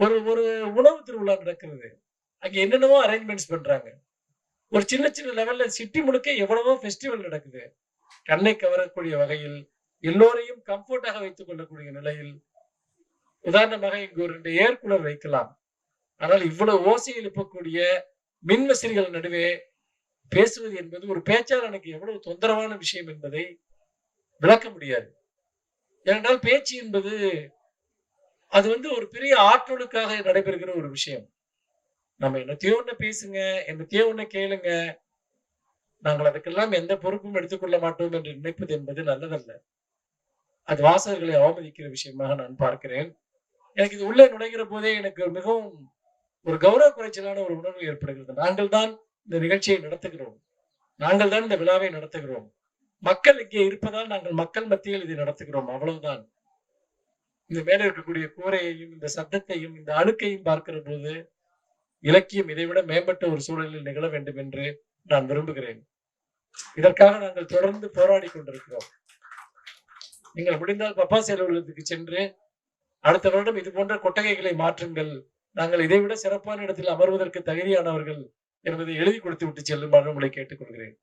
ஒரு ஒரு உணவு திருவிழா நடக்கிறது. அங்க என்னென்னவோ அரேஞ்ச்மெண்ட்ஸ் பண்றாங்க. ஒரு சின்ன சின்ன லெவல்ல சிட்டி முழுக்க எவ்வளவோ ஃபெஸ்டிவல் நடக்குது. கண்ணை கவரக்கூடிய வகையில் எல்லோரையும் கம்ஃபர்டாக வைத்துக் கொள்ளக்கூடிய நிலையில் உதாரணமாக இங்கு ஒரு ரெண்டு ஏர் கூலர் வைக்கலாம். ஆனால் இவ்வளவு ஓசை எழுப்பக்கூடிய மின்வசதிகள் நடுவே பேசுவது என்பது ஒரு பேச்சாளனுக்கு எவ்வளவு தொந்தரவான விஷயம் என்பதை விளக்க முடியாது. ஏனென்றால் பேச்சு என்பது அது வந்து ஒரு பெரிய ஆற்றலுக்காக நடைபெறுகிற ஒரு விஷயம். நம்ம என்னத்தையோ ஒண்ணு பேசுங்க என்னத்தையோ ஒண்ணு கேளுங்க. நாங்கள் அதுக்கெல்லாம் எந்த பொறுப்பும் எடுத்துக்கொள்ள மாட்டோம் என்று நினைப்பது என்பது நல்லதல்ல. அது வாசகர்களை அவமதிக்கிற விஷயமாக நான் பார்க்கிறேன். எனக்கு இது உள்ளே நுழைகிற போதே எனக்கு மிகவும் ஒரு கௌரவ குறைச்சலான ஒரு உணர்வு ஏற்படுகிறது. நாங்கள் தான் இந்த நிகழ்ச்சியை நடத்துகிறோம். நாங்கள் தான் இந்த விழாவை நடத்துகிறோம். மக்கள் இங்கே இருப்பதால் நாங்கள் மக்கள் மத்தியில் இதை நடத்துகிறோம். அவ்வளவுதான். இந்த மேலே இருக்கக்கூடிய கூரையையும் இந்த சத்தத்தையும் இந்த அழுக்கையும் பார்க்கிற போது இலக்கியம் இதைவிட மேம்பட்ட ஒரு சூழலில் நிகழ வேண்டும் என்று நான் விரும்புகிறேன். இதற்காக நாங்கள் தொடர்ந்து போராடி கொண்டிருக்கிறோம். நீங்கள் முடிந்தால் பப்பாசி அலுவலகத்துக்கு சென்று அடுத்த வருடம் இது போன்ற கொட்டகைகளை மாற்றுங்கள். நாங்கள் இதைவிட சிறப்பான இடத்தில் அமர்வதற்கு தகுதியானவர்கள் என்பதை எழுதி கொடுத்து விட்டு செல்லுமாறு உங்களை கேட்டுக்கொள்கிறேன்.